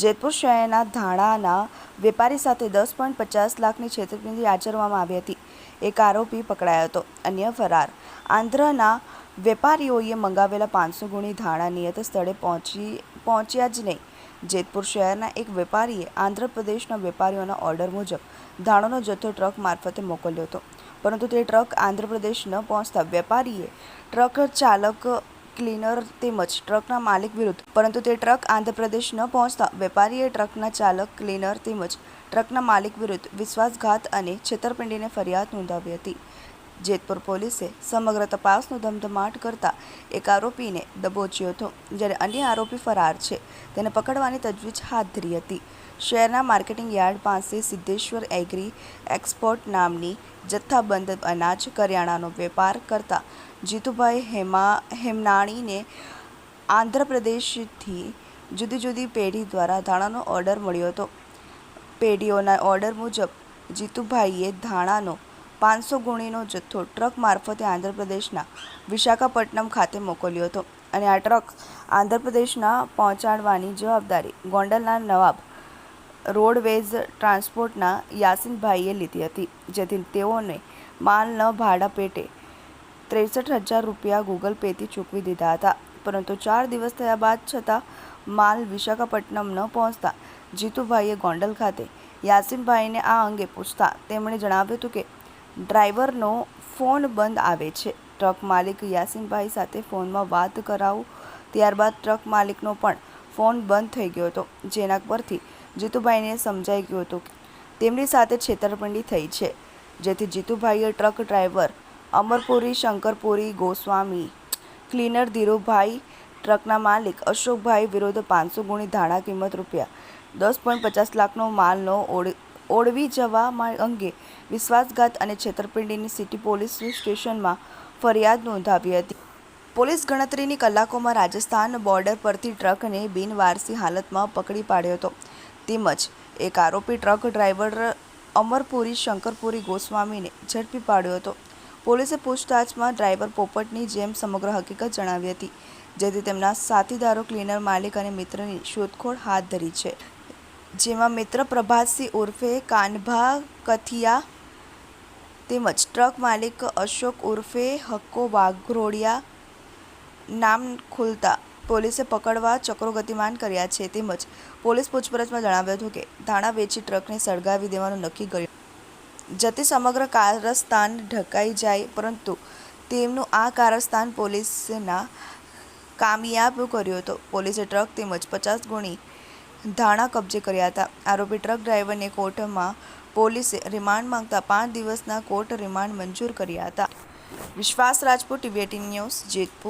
જેતપુર શહેરના ધાણાના વેપારી સાથે દસ પોઈન્ટ પચાસ લાખની છેતરપિંડી આચરવામાં આવી હતી. એક આરોપી પકડાયો હતો. અન્ય ફરાર. આંધ્રના વેપારીઓએ મંગાવેલા પાંચસો ગુણી ધાણા નિયત સ્થળે પહોંચી, પહોંચ્યા જ નહીં. જેતપુર શહેરના એક વેપારીએ આંધ્રપ્રદેશના વેપારીઓના ઓર્ડર મુજબ ધાણાનો જથ્થો ટ્રક મારફતે મોકલ્યો હતો. પરંતુ તે ટ્રક આંધ્રપ્રદેશ ન પહોંચતા વેપારીએ ટ્રક ચાલક ક્લીનર તેમજ ટ્રકના માલિક વિરુદ્ધ. પરંતુ તે ટ્રક આંધ્રપ્રદેશ ન પહોંચતા વેપારીએ ટ્રકના ચાલક, ક્લીનર તેમજ ટ્રકના માલિક વિરુદ્ધ વિશ્વાસઘાત અને છેતરપિંડીને ફરિયાદ નોંધાવી હતી. જેતપુર પોલીસે સમગ્ર તપાસનો ધમધમાટ કરતા એક આરોપીને દબોચ્યો હતો, જ્યારે અન્ય આરોપી ફરાર છે. તેને પકડવાની તજવીજ હાથ ધરી હતી. શહેરના માર્કેટિંગ યાર્ડ પાસે સિદ્ધેશ્વર એગ્રી એક્સપોર્ટ નામની જથ્થાબંધ અનાજ કરિયાણાનો વેપાર કરતા જીતુભાઈ હેમા, હેમનાણીને આંધ્રપ્રદેશથી જુદી જુદી પેઢી દ્વારા ધાણાનો ઓર્ડર મળ્યો હતો. પેઢીઓના ઓર્ડર મુજબ જીતુભાઈએ ધાણાનો પાંચસો ગુણીનો જથ્થો ટ્રક મારફતે આંધ્રપ્રદેશના વિશાખાપટ્ટનમ ખાતે મોકલ્યો હતો અને આ ટ્રક આંધ્રપ્રદેશના પહોંચાડવાની જવાબદારી ગોંડલના નવાબ રોડવેઝ ટ્રાન્સપોર્ટના યાસીનભાઈએ લીધી હતી, જેથી તેઓને માલ ન ભાડા પેટે ત્રેસઠ હજાર રૂપિયા ગૂગલ પેથી ચૂકવી દીધા હતા. પરંતુ ચાર દિવસ થયા બાદ છતાં માલ વિશાખાપટ્ટનમ ન પહોંચતા જીતુભાઈએ ગોંડલ ખાતે યાસીનભાઈને આ અંગે પૂછતા તેમણે જણાવ્યું હતું કે ડ્રાઈવરનો ફોન બંધ આવે છે. ટ્રક માલિક યાસીનભાઈ સાથે ફોનમાં વાત કરાવું ત્યારબાદ ટ્રક માલિકનો પણ ફોન બંધ થઈ ગયો હતો, જેના પરથી જીતુભાઈને સમજાઈ ગયું હતું કે તેમની સાથે છેતરપિંડી થઈ છે, જેથી જીતુભાઈએ truck driver Amarpuri, Shankarpuri, Goswami, cleaner Dhirubhai, ટ્રકના માલિક અશોકભાઈ વિરુદ્ધ પાંચસો ગુણી ધાણા કિંમત રૂપિયા દસ પોઈન્ટ પચાસ લાખનો માલનો ઓળ ઓળવી જવા અંગે વિશ્વાસઘાત અને છેતરપિંડીની સિટી પોલીસ સ્ટેશનમાં ફરિયાદ નોંધાવી હતી. પોલીસ ગણતરીની કલાકોમાં રાજસ્થાન બોર્ડર પરથી ટ્રકને બિનવારસી હાલતમાં પકડી પાડ્યો હતો. તેમજ એક આરોપી ટ્રક ડ્રાઈવર અમરપુરી શંકરપુરી ગોસ્વામીને ઝડપી પાડ્યો હતો. પોલીસે પૂછતાછમાં ડ્રાઈવર પોપટની જેમ સમગ્ર હકીકત જણાવી હતી, જેથી તેમના સાથીદારો, ક્લીનર માલિક અને મિત્રની શોધખોળ હાથ ધરી છે. જેમાં મિત્ર પ્રભાતસિંહ ઉર્ફે કાનભા કથિયા તેમજ ટ્રક માલિક અશોક ઉર્ફે હક્કો વાઘરોડિયા નામ ખુલતા પોલીસે પકડવા ચક્રો ગતિમાન કર્યા છે. તેમજ પોલીસ પૂછપરછમાં જણાવ્યું હતું કે ધાણા વેચી ટ્રકને સળગાવી દેવાનું નક્કી કર્યું. જતી સમગ્ર કારસ્તાન ઢકાઈ જાય, પરંતુ તેમનું આ કારસ્તાન પોલીસના કામયાબ કર્યો હતો. પોલીસે ટ્રક તેમજ પચાસ ગુણી ધાણા કબજે કર્યા હતા. આરોપી ટ્રક ડ્રાઈવરને કોર્ટમાં પોલીસે રિમાન્ડ માંગતા પાંચ દિવસના કોર્ટ રિમાન્ડ મંજૂર કર્યા હતા. વિશ્વાસ રાજપૂત, ટીવી ન્યૂઝ, જેતપુર.